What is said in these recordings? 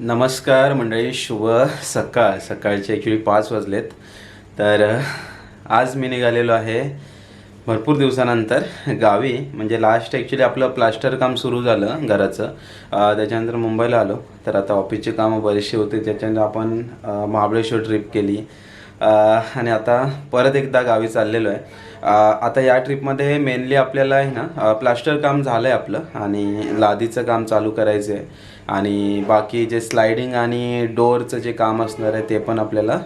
नमस्कार मंडळी शुभ सकाळ. सकाळचे ॲक्च्युली पाच वाजलेत. तर आज मी निघालेलो आहे भरपूर दिवसानंतर गावी. म्हणजे लास्ट ॲक्च्युली आपलं प्लास्टर काम सुरू झालं घराचं. त्याच्यानंतर मुंबईला आलो. तर आता ऑफिसचे कामं बरेचसे होते. त्याच्यानंतर आपण महाबळेश्वर ट्रिप केली. आणि आता परत एकदा गावी चाललेलो आहे. आता या ट्रिपमध्ये मेनली आपल्याला आहे ना प्लास्टर काम झालं आहे आपलं आणि लादीचं काम चालू करायचं आहे आणि बाकी जे स्लायडिंग आणि डोअरचं जे काम असणार आहे ते पण आपल्याला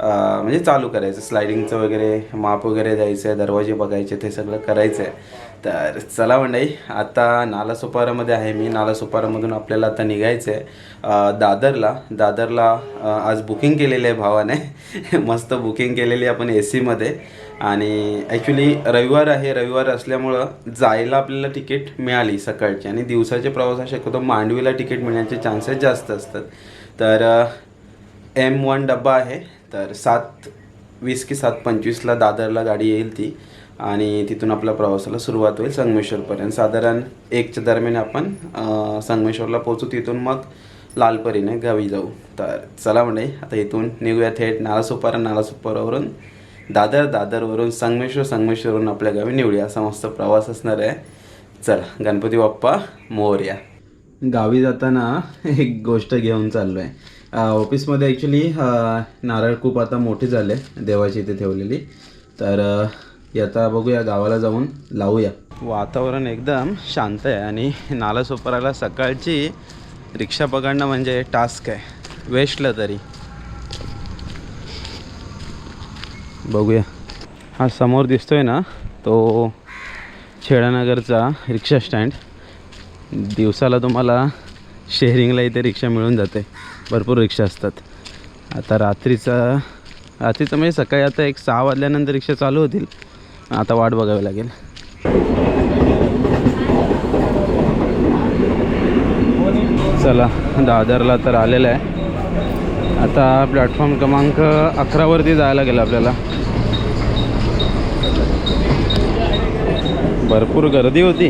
म्हणजे चालू करायचं स्लायडिंगचं वगैरे माप वगैरे द्यायचं आहे दरवाजे बघायचे ते सगळं करायचं आहे तर चला मंडई आता नालासोपारामध्ये आहे मी. नालासोपारामधून आपल्याला आता निघायचं आहे दादरला. दादरला आज बुकिंग केलेलं आहे भावाने. मस्त बुकिंग केलेली आहे आपण ए सीमध्ये आणि ॲक्च्युली रविवार आहे. रविवार असल्यामुळं जायला आपल्याला तिकीट मिळाली सकाळची. आणि दिवसाच्या प्रवासात शक्यतो मांडवीला तिकीट मिळण्याचे चान्सेस जास्त असतात. तर एम वन डब्बा आहे. तर सात वीस की सात पंचवीसला दादरला गाडी येईल ती. आणि तिथून आपल्या प्रवासाला सुरुवात होईल संगमेश्वरपर्यंत. साधारण एकच्या दरम्यान आपण संगमेश्वरला पोहोचू तिथून मग लालपरीने गावी जाऊ. तर चला म्हणजे आता इथून निघूया थेट नालासोपारा नालासोपारावरून. दादर दादरवरून संगमेश्वर संगमेश्वरवरून आपल्या गावी निवडूया. असा मस्त प्रवास असणार आहे. चला गणपती बाप्पा मोरया गावी जाताना एक गोष्ट घेऊन चाललो आहे ऑफिसमध्ये ॲक्च्युली नारळ खूप आता मोठी झाले देवाची इथे ठेवलेली. तर आता बघूया गावाला जाऊन लावूया. वातावरण एकदम शांत आहे आणि नाला नालासोपाराला सकाळची रिक्षा पकडणं म्हणजे टास्क आहे. वेस्टला तरी. बघूया. हा समोर दिसतोय ना तो छेडानगरचा रिक्षा स्टँड दिवसाला तुम्हाला शेअरिंगला इथे रिक्षा मिळून जाते. भरपूर रिक्षा असतात. आता रात्रीचा रात्रीचं म्हणजे सकाळी आता एक सहा वाजल्यानंतर रिक्षा चालू होतील. आता वाट बघावी लागेल. चला दादरला तर आलेलं आहे. आता प्लॅटफॉर्म क्रमांक अकरावरती जायला गेलं आपल्याला. भरपूर गर्दी होती.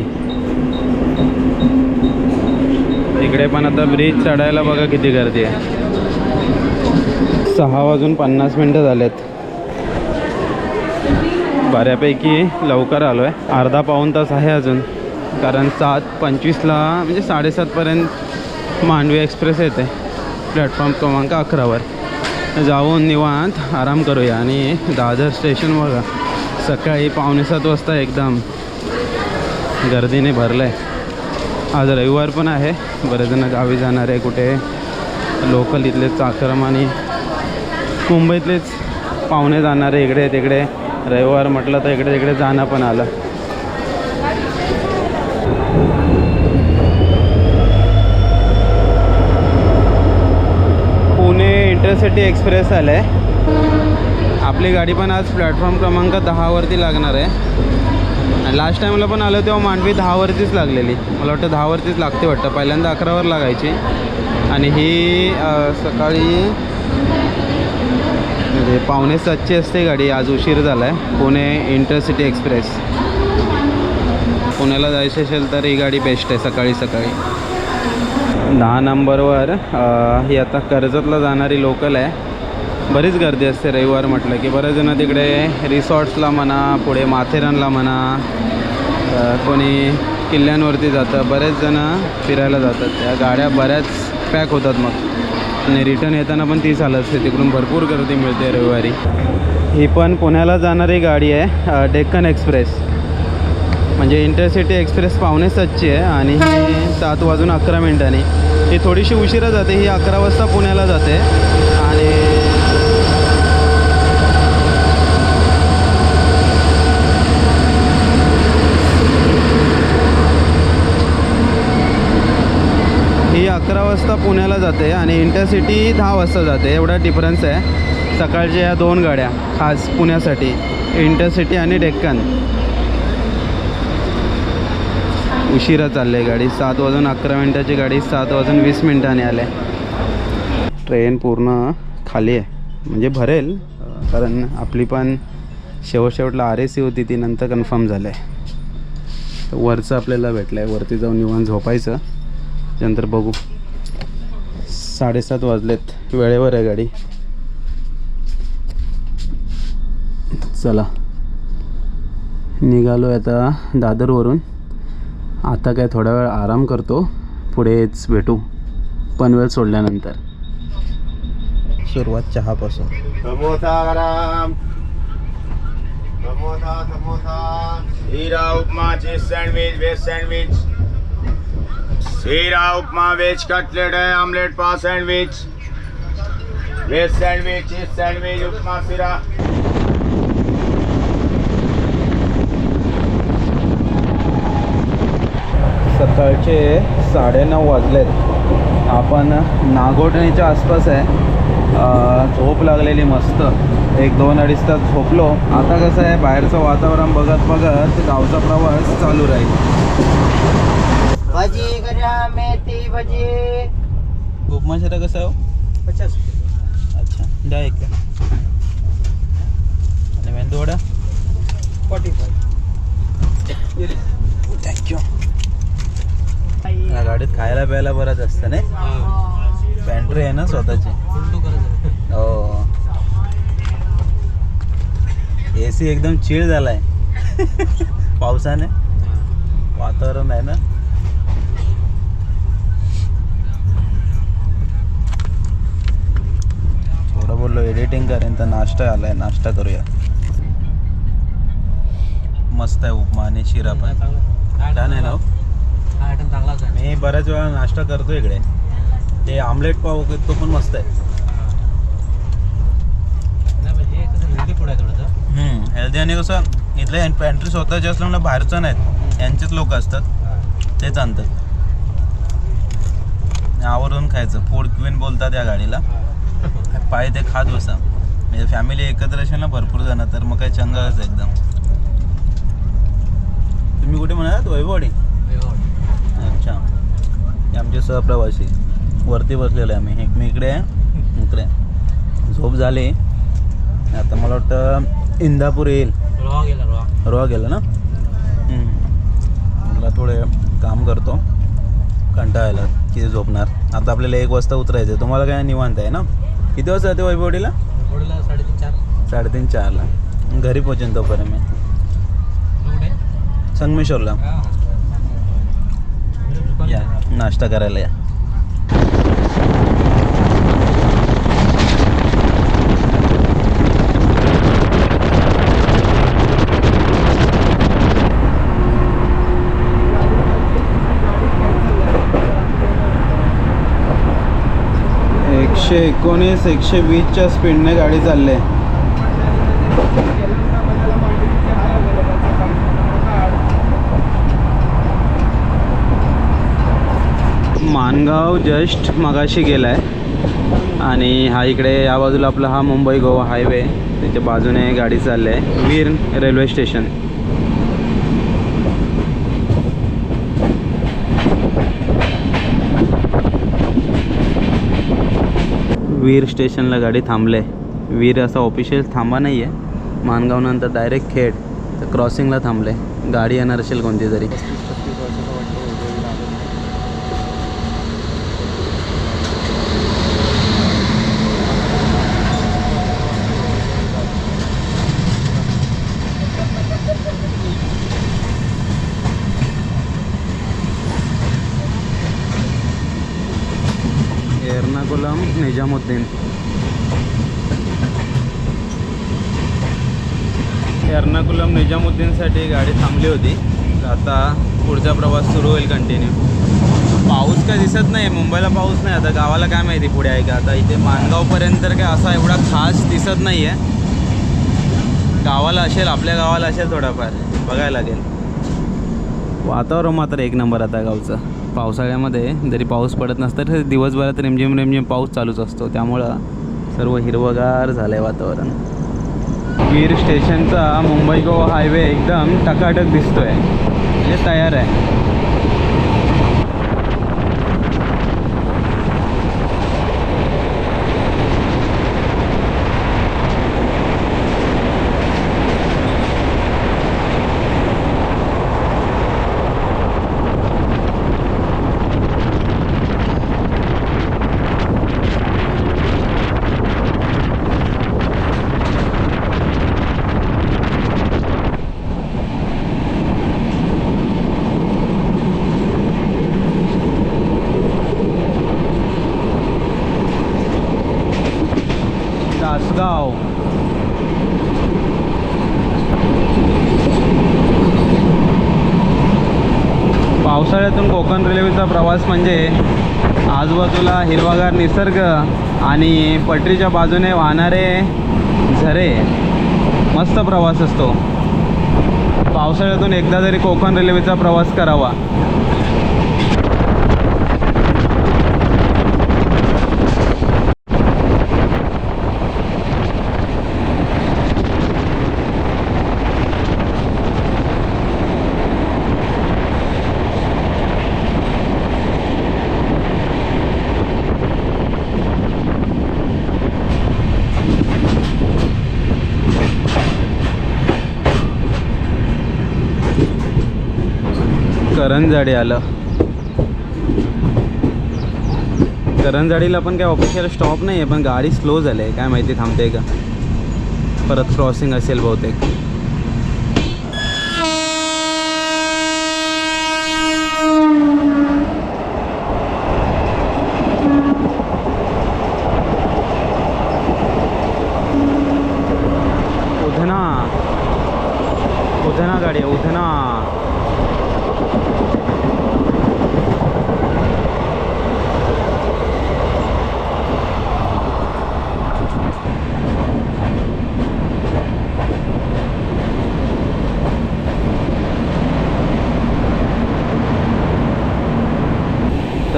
इकडे पण आता ब्रिज चढायला बघा किती गर्दी आहे. सहा वाजून पन्नास मिनटं झालेत. बऱ्यापैकी लवकर आलो आहे अर्धा पाऊण तास आहे अजून. कारण सात पंचवीसला म्हणजे साडेसातपर्यंत मांडवी एक्सप्रेस येते. प्लॅटफॉर्म क्रमांक अकरावर. जाऊन निवांत आराम करूया आणि दादर स्टेशन बघा. सकाळी पावणेसात वाजता एकदम गर्दीने भरलं आहे आज रविवार पण आहे. बरेच जण गावी जाणार आहे कुठे लोकल इथलेच चाकरम आणि मुंबईतलेच पाहुणे जाणारे इकडे तिकडे. रविवार म्हटलं तर इकडे तिकडे जाणं पण आलं. पुणे इंटरसिटी एक्सप्रेस आलं आहे आपली गाडी पण आज प्लॅटफॉर्म क्रमांक दहावरती लागणार आहे. आणि लास्ट टाईमला पण आलं तेव्हा मांडवी दहावरतीच लागलेली. मला वाटतं दहावरतीच लागते वाटतं. पहिल्यांदा अकरावर लागायची. आणि ही सकाळी म्हणजे पावणे सातची असते गाडी. आज उशीर झाला आहे पुणे इंटरसिटी एक्सप्रेस. पुण्याला जायचं असेल तर ही गाडी बेस्ट आहे सकाळी सकाळी. दहा नंबरवर ही आता कर्जतला जाणारी लोकल आहे. बरीच गर्दी असते रविवार म्हटलं की. बरेच जण तिकडे रिसॉर्ट्सला म्हणा पुढे माथेरानला म्हणा कोणी किल्ल्यांवरती जातं. बरेच जण फिरायला जातात. त्या गाड्या बऱ्याच पॅक होतात मग. आणि रिटर्न येताना पण ती झालं असते तिकडून भरपूर गर्दी मिळते रविवारी. ही पण पुण्याला जाणारी गाडी आहे डेक्कन एक्सप्रेस. म्हणजे इंटरसिटी एक्सप्रेस पावणे सातची आहे आणि ही सात वाजून अकरा मिनिटांनी. ही थोडीशी उशिरा जाते ही अकरा वाजता पुण्याला जाते आणि ही अकरा वाजता पुण्याला जाते आणि इंटरसिटी दहा वाजता जाते. एवढा डिफरन्स आहे. सकाळच्या या दोन गाड्या खास पुण्यासाठी इंटरसिटी आणि डेक्कन. उशिरा चालली आहे गाडी. सात वाजून अकरा मिनटाची गाडी सात वाजून वीस मिनटाने आले ट्रेन पूर्ण खाली आहे. म्हणजे भरेल कारण आपली पण शेवट शेवटला आर ए सी होती ती नंतर कन्फर्म झालं आहे. तर वरचं आपल्याला भेटलं आहे वरती जाऊन निवांत झोपायचं. त्यानंतर बघू. साडेसात वाजलेत. वेळेवर आहे गाडी. चला. निघालो आता दादरवरून. आता काय थोडा वेळ आराम करतो. पुढेच भेटू. पनवेल सोडल्यानंतर. सुरुवात चहापासून. समोसा गरम. समोसा समोसा. हीरा उपमा चीज हीरा उपमा वेज कटलेट है omelette pav sandwich. Veg sandwich cheese sandwich upma sheera. सकाळचे साडेनऊ वाजलेत. आपण नागोठणीच्या आसपास आहे. झोप लागलेली मस्त. एक दोन अडीच तास झोपलो. आता कसं आहे बाहेरचं वातावरण बघत बघत गावचा प्रवास चालू राहील. मेथी भजी। उपमा शिरा कसं हो? पचास अच्छा द्या एक. आणि मेंदू वडा? फोर्टी थँक्यू या गाडीत खायला प्यायला बरंच असतं नाही? पॅन्ट्री आहे ना स्वतःची? हो. ए सी एकदम चिळ झालाय. पावसाने? वातावरण आहे ना? बोललो एडिटिंग करेन तर नाश्ता आलाय नाश्ता करूया. मस्त आहे उपमा आणि शिरा पण. छान आहे ना हो? मी बऱ्याच वेळा नाश्ता करतो इकडे. ते आमलेट पाव तो पण मस्त आहे. हे हेल्दी आणि कसं इथले पॅन्ट्री स्वतःचे असल्यामुळे बाहेरचं नाहीत. यांचेच लोक असतात. तेच आणतात. आवर्जून खायचं. फूड क्वीन बोलतात या गाडीला. पाय ते खात बसा. म्हणजे फॅमिली एकत्र असेल ना भरपूर जण तर मग काही चंगळच एकदम. तुम्ही कुठे म्हणालात? वैभवडी अच्छा. हे आमचे सहप्रवासी. वरती बसलेलो आहे आम्ही. एक मी इकडे आहे इकडे. झोप झाली. आता मला वाटतं इंदापूर येईल. रॉ गेला रॉ रोहा गेलं ना? मला थोडे काम करतो. कंटाळायला किती झोपणार. आता आपल्याला एक वाजता उतरायचं तुम्हाला काय निवांत आहे ना? किती वाजता जाते वैभवडीला साडेतीन चार. साडेतीन चारला. घरी पोचेन तोपर्यंत मी. कुठे संगमेश्वरला या नाश्ता करायला या. एकशे एकोणीस एकशे वीसच्या स्पीडने गाडी चालली आहे. मानगाव जस्ट मगाशी गेला आहे आणि हा इकडे या बाजूला आपला हा मुंबई गोवा हायवे त्याच्या बाजूने गाडी चालली आहे. वीर रेल्वे स्टेशन. वीर स्टेशनला गाडी थांबले वीर असा ऑफिशियल थांबा नाही आहे मानगावनंतर डायरेक्ट खेड तर क्रॉसिंगला थांबले गाडी येणार असेल कोणती तरी एर्नाकुलम निजामुद्दीन एर्नाकुलम निजामुद्दीनसाठी गाडी थांबली होती. तर आता पुढचा प्रवास सुरू होईल कंटिन्यू पाऊस काय दिसत नाही मुंबईला पाऊस नाही. आता गावाला काय माहिती पुढे आहे का? आता इथे मानगावपर्यंत तर काय असा एवढा खास दिसत नाही आहे गावाला असेल आपल्या गावाला असेल थोडाफार. बघायला लागेल. वातावरण मात्र एक नंबर आता गावचं. पावसाळ्यामध्ये जरी पाऊस पडत नसतं तर दिवसभरात रिमझिम रिमझिम पाऊस चालूच असतो. त्यामुळं सर्व हिरवगार झालं आहे वातावरण. वीर स्टेशनचा मुंबई गोवा हायवे एकदम टकाटक दिसतो आहे म्हणजे तयार आहे तासगाव पावसाळ्यातून कोकण रेल्वेचा प्रवास म्हणजे आजूबाजूला हिरवागार निसर्ग आणि पटरीच्या बाजूने वाहणारे झरे. मस्त प्रवास असतो. पावसाळ्यातून एकदा तरी कोकण रेल्वेचा प्रवास करावा. करंजाडे आलं. करंजाडीला पण काय ऑफिशियल स्टॉप नाही आहे पण गाडी स्लो झाली आहे काय माहिती थांबते का? परत क्रॉसिंग असेल बहुतेक उधना उधना गाडी आहे उधना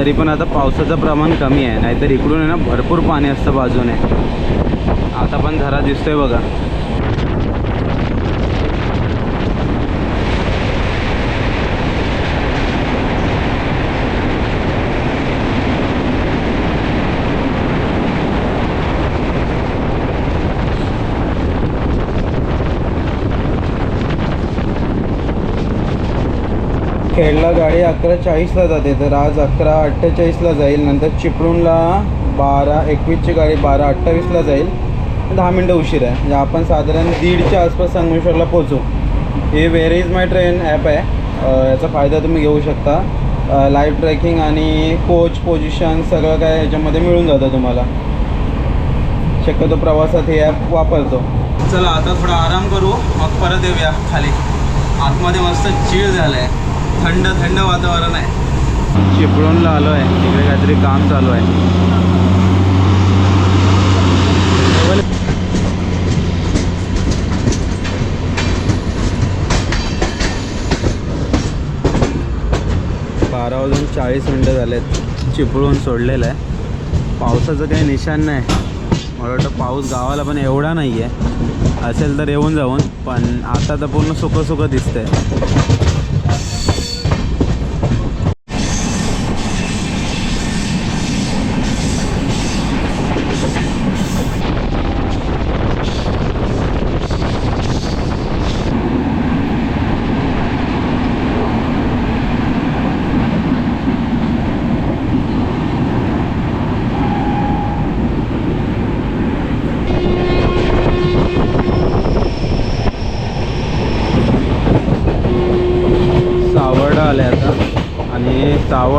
तरी पण आता पावसाचं प्रमाण कमी आहे. नाहीतर इकडून आहे ना भरपूर पाणी असतं बाजूने. आता पण झरा दिसतोय बघा. खेडला गाडी अकरा चाळीसला जाते तर आज अकरा अठ्ठेचाळीसला जाईल. नंतर चिपळूणला बारा एकवीसची गाडी बारा अठ्ठावीसला जाईल. दहा मिनटं उशीर आहे. म्हणजे आपण साधारण दीडच्या आसपास संगमेश्वरला पोहोचू. हे where is my train app आहे. याचा फायदा तुम्ही घेऊ शकता. लाईव्ह ट्रॅकिंग आणि कोच पोझिशन सगळं काय याच्यामध्ये मिळून जातं तुम्हाला. शक्यतो प्रवासात हे ॲप वापरतो. चला आता थोडा आराम करू. मग परत येऊया खाली. आतमध्ये मस्त चीळ झालं आहे थंड थंड वातावरण आहे. चिपळूणला आलो आहे. तिकडे काहीतरी काम चालू आहे. बारा वाजून चाळीस मिनटं झालेत. चिपळून सोडलेलं आहे. पावसाचं काही निशाण नाही. मला वाटतं पाऊस गावाला पण एवढा नाही आहे असेल तर येऊन जाऊन पण आता तर पूर्ण सुकं सुकं दिसतंय सावर्डा आले आता आणि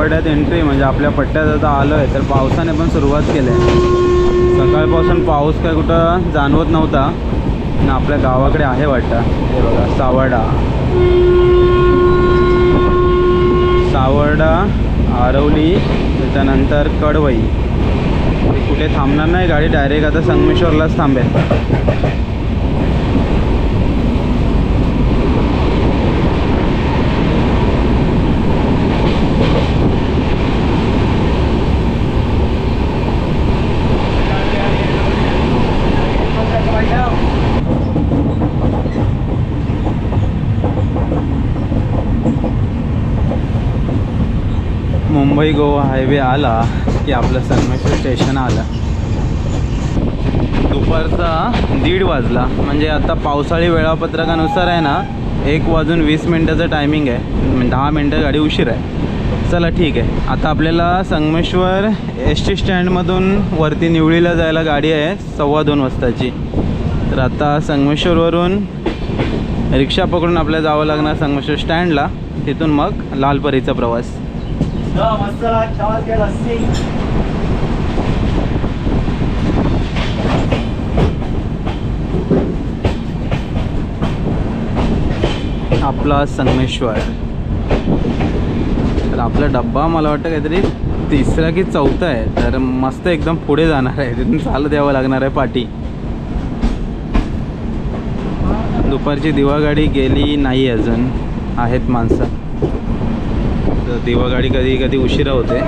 सावर्ड्यात एंट्री म्हणजे आपल्या पट्ट्यात आता आलो आहे तर पावसाने पण सुरुवात केली आहे. सकाळपासून पाऊस काय कुठं जाणवत नव्हता. आणि आपल्या गावाकडे आहे वाटतं. हे बघा सावडा. सावडा आरवली त्याच्यानंतर कडवई. ते कुठे थांबणार नाही गाडी डायरेक्ट आता संगमेश्वरलाच थांबेल. मुंबई गोवा हायवे आला की आपलं संगमेश्वर स्टेशन आलं. दुपारचा दीड वाजला. म्हणजे आता पावसाळी वेळापत्रकानुसार आहे ना एक वाजून वीस मिनटाचं टायमिंग आहे. म्हणजे दहा मिनटं गाडी उशीर आहे. चला ठीक आहे. आता आपल्याला संगमेश्वर एस टी स्टँडमधून वरती निवळीला जायला गाडी आहे सव्वा दोन वाजताची. तर आता संगमेश्वरवरून रिक्षा पकडून आपल्याला जावं लागणार संगमेश्वर स्टँडला तिथून मग लालपरीचा प्रवास. आपला संगमेश्वर. तर आपला डब्बा मला वाटतं काहीतरी तिसरा की चौथा आहे. तर मस्त एकदम पुढे जाणार आहे. तिथून चालत द्यावं लागणार आहे पाठी. दुपारची दिवागाडी गेली नाही अजून. आहेत माणसं. तर दिवा गाडी कधी कधी उशिरा होते.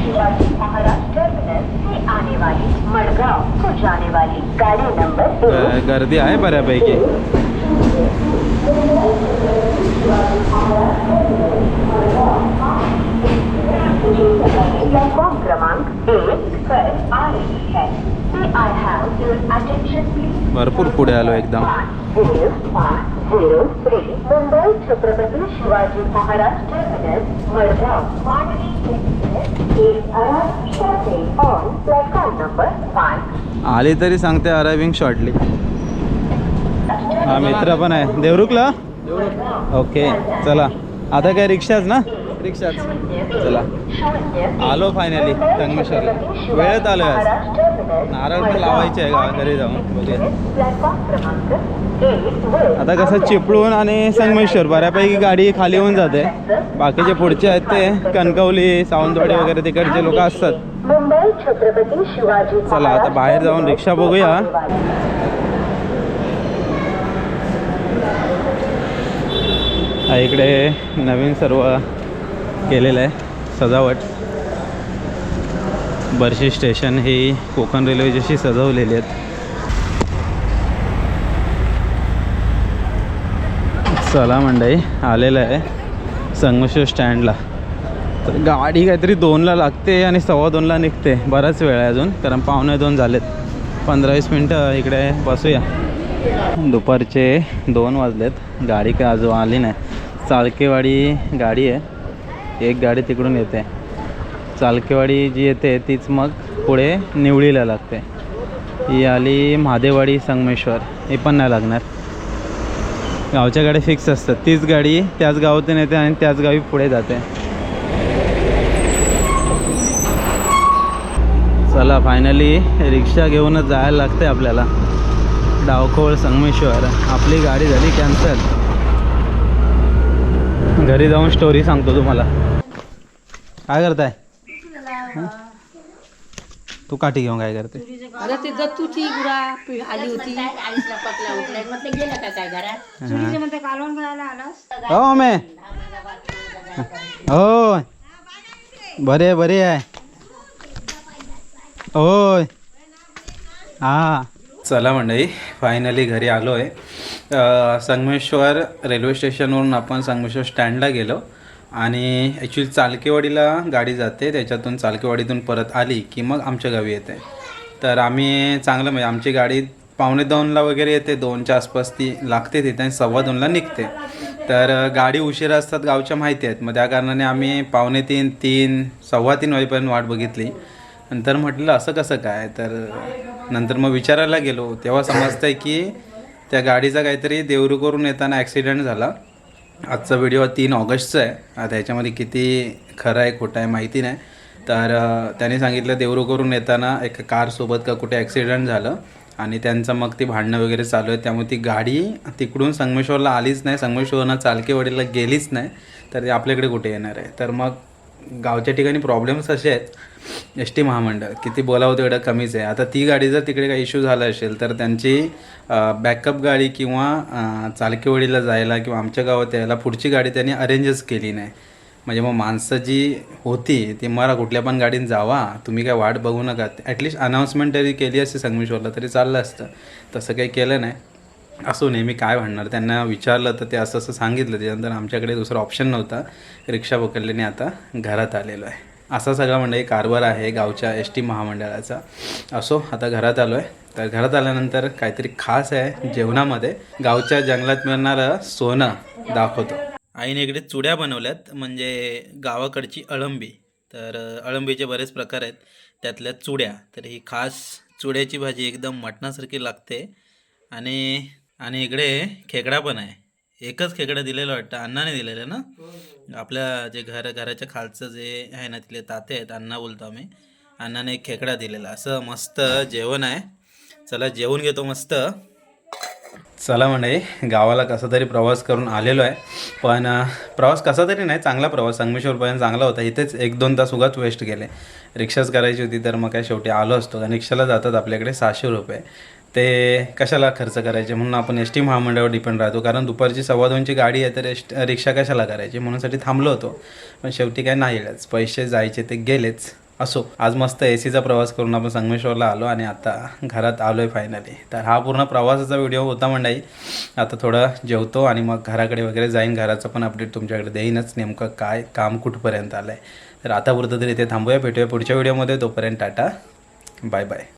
शिवाजी महाराज टर्मिनस गर्दी आहे बऱ्यापैकी. प्लेटफॉर्म क्रमांक है? भरपूर पुढे आलो एकदम. Mumbai Chhatrapati Shivaji Maharaj terminus Madgaon. Mandovi express five. आली तरी सांगते अरायविंग शॉर्टली हा मित्र पण आहे. देवरुखला? ओके चला. आता काय रिक्षाच ना? रिक्षाच. चला. आलो फायनली संगमेश्वरला वेळेत आलो आज. नारळ पण लावायचे आहे गावा घरी जाऊन बघूया. आता कसं चिपळूण आणि संगमेश्वर बऱ्यापैकी गाडी खाली होऊन जाते. बाकीचे पुढचे आहेत ते कणकवली सावंतवाडी वगैरे तिकडचे लोक असतात. चला आता बाहेर जाऊन रिक्षा बघूया. इकडे नवीन सर्व केलेलं आहे सजावट. बर्शी स्टेशन ही कोकण रेल्वे जशी सजवलेली आहेत. चला मंडई आलेलं आहे संगमेश्वर स्टँडला. तर गाडी काहीतरी दोनला लागते आणि सव्वा दोनला निघते बराच वेळ आहे अजून कारण पावणे दोन झालेत. पंधरा वीस मिनटं इकडे बसूया. दुपारचे दोन वाजलेत गाडी काय अजून आली नाही. चालकेवाडी गाडी आहे. एक गाडी तिकडून येते. चालकेवाडी जी येते तीच मग पुढे निवळीला लागते. ही आली महादेवाडी संगमेश्वर. हे पण नाही लागणार. गावच्या गाड्या फिक्स असतात. तीच गाडी त्याच गावातून येते आणि त्याच गावी पुढे जाते. चला फायनली रिक्षा घेऊनच जायला लागते आपल्याला. डावखोळ संगमेश्वर. आपली गाडी झाली कॅन्सल घरी जाऊन स्टोरी सांगतो तुम्हाला. काय करताय? हं? तू काठी घेऊन काय करते? अरे ते दत्तूची गुरा पि- आली होती. आईसला पकला उठलाय म्हटलं गेलं का काय घरात चुलीचे म्हणते कालवण करायला आलास? हो मे हो. बरे बरे आहे. होय. हा. चला मंडळी फायनली घरी आलो आहे संगमेश्वर रेल्वे स्टेशनवरून आपण संगमेश्वर स्टँडला गेलो. आणि ॲक्च्युली चालकेवाडीला गाडी जाते त्याच्यातून चालकेवाडीतून परत आली की मग आमच्या गावी येते. तर आम्ही चांगलं म्हणजे आमची गाडी पावणे दोनला वगैरे येते दोनच्या आसपास ती लागते तिथे आणि सव्वा दोनला निघते. तर गाडी उशिरा असतात गावच्या माहिती आहेत मग त्या कारणाने आम्ही पावणे तीन तीन सव्वा तीन वाजेपर्यंत वाट बघितली. नंतर म्हटलं असं कसं काय? तर नंतर मग विचारायला गेलो. तेव्हा समजतंय की त्या गाडीचा काहीतरी देवरुखवरून येताना ॲक्सिडेंट झाला. आजचा व्हिडिओ तीन ऑगस्टचा आहे. आता ह्याच्यामध्ये किती खरं आहे खोटं आहे माहिती नाही. तर त्याने सांगितलं देवरुखवरून येताना एका कारसोबत का कुठे ॲक्सिडेंट झालं आणि त्यांचं मग ती भांडणं वगैरे चालू आहे त्यामुळे ती गाडी तिकडून संगमेश्वरला आलीच नाही. संगमेश्वरनं चालकेवाडीला गेलीच नाही. तर ती आपल्याकडे कुठे येणार आहे? तर मग गावच्या ठिकाणी प्रॉब्लेम्स असे आहेत. एस टी महामंडळ किती बोलावं तेवढं कमीच आहे. आता ती गाडी जर तिकडे काही इश्यू झाला असेल तर त्यांची बॅकअप गाडी किंवा चालकीवडीला चालकेवाडीला जायला किंवा आमच्या गावात यायला पुढची गाडी त्यांनी अरेंजच केली नाही. म्हणजे मग माणसं जी होती ती मला कुठल्या पण गाडीने जावा तुम्ही काय वाट बघू नका. ॲटलिस्ट अनाऊन्समेंट तरी केली असते संगमेश्वरला तरी चाललं असतं. तसं काही केलं नाही. असो नेहमी काय म्हणणार त्यांना विचारलं तर ते असं असं सांगितलं. त्याच्यानंतर आमच्याकडे दुसरा ऑप्शन नव्हता. रिक्षा पकडल्याने आता घरात आलेलो आहे. असा सगळा म्हणजे कारभार आहे गावच्या एस टी महामंडळाचा. असो आता घरात आलो आहे तर घरात आल्यानंतर काहीतरी खास आहे जेवणामध्ये. गावच्या जंगलात मिळणारं सोनं दाखवतो. आईने इकडे चुड्या बनवल्यात म्हणजे गावाकडची अळंबी. तर अळंबीचे बरेच प्रकार आहेत. त्यातल्या चुड्या. तर ही खास चुड्याची भाजी एकदम मटणासारखी लागते. आणि आणि इकडे खेकडा पण आहे. एकच खेकडा दिलेलं वाटतं अण्णाने दिलेलं ना? आपल्या जे घर घराच्या खालचं जे आहे ना तिथले ताते आहेत अण्णा बोलतो आम्ही. अण्णाने एक खेकडा दिलेला. असं मस्त जेवण आहे. चला जेवून घेतो मस्त. चला मंडळी गावाला कसा तरी प्रवास करून आलेलो आहे. पण प्रवास कसा तरी नाही चांगला प्रवास. संगमेश्वरपर्यंत चांगला होता. इथेच एक दोन तास उगाच वेस्ट गेले रिक्षाच करायची होती तर मग काय शेवटी आलो असतो. कारण रिक्षाला जातात आपल्याकडे सहाशे रुपये. ते कशाला खर्च करायचे? म्हणून आपण एस टी महामंडळावर डिपेंड राहतो. कारण दुपारची सव्वा दोनची गाडी आहे तर एस रिक्षा कशाला करायची? म्हणूनसाठी थांबलो होतो. पण शेवटी काय नाही गेलंच पैसे जायचे ते गेलेच. असो. आज मस्त ए सीचा प्रवास करून आपण संगमेश्वरला आलो आणि आता घरात आलो आहे फायनली तर हा पूर्ण प्रवासाचा व्हिडिओ होता मंडाई आता थोडं जेवतो आणि मग घराकडे वगैरे जाईन. घराचं पण अपडेट तुमच्याकडे देईनच. नेमकं काय? काम कुठपर्यंत आलं आहे तर आतापुरतं तरी इथे थांबूया. भेटूया पुढच्या व्हिडिओमध्ये तोपर्यंत टाटा. Bye bye.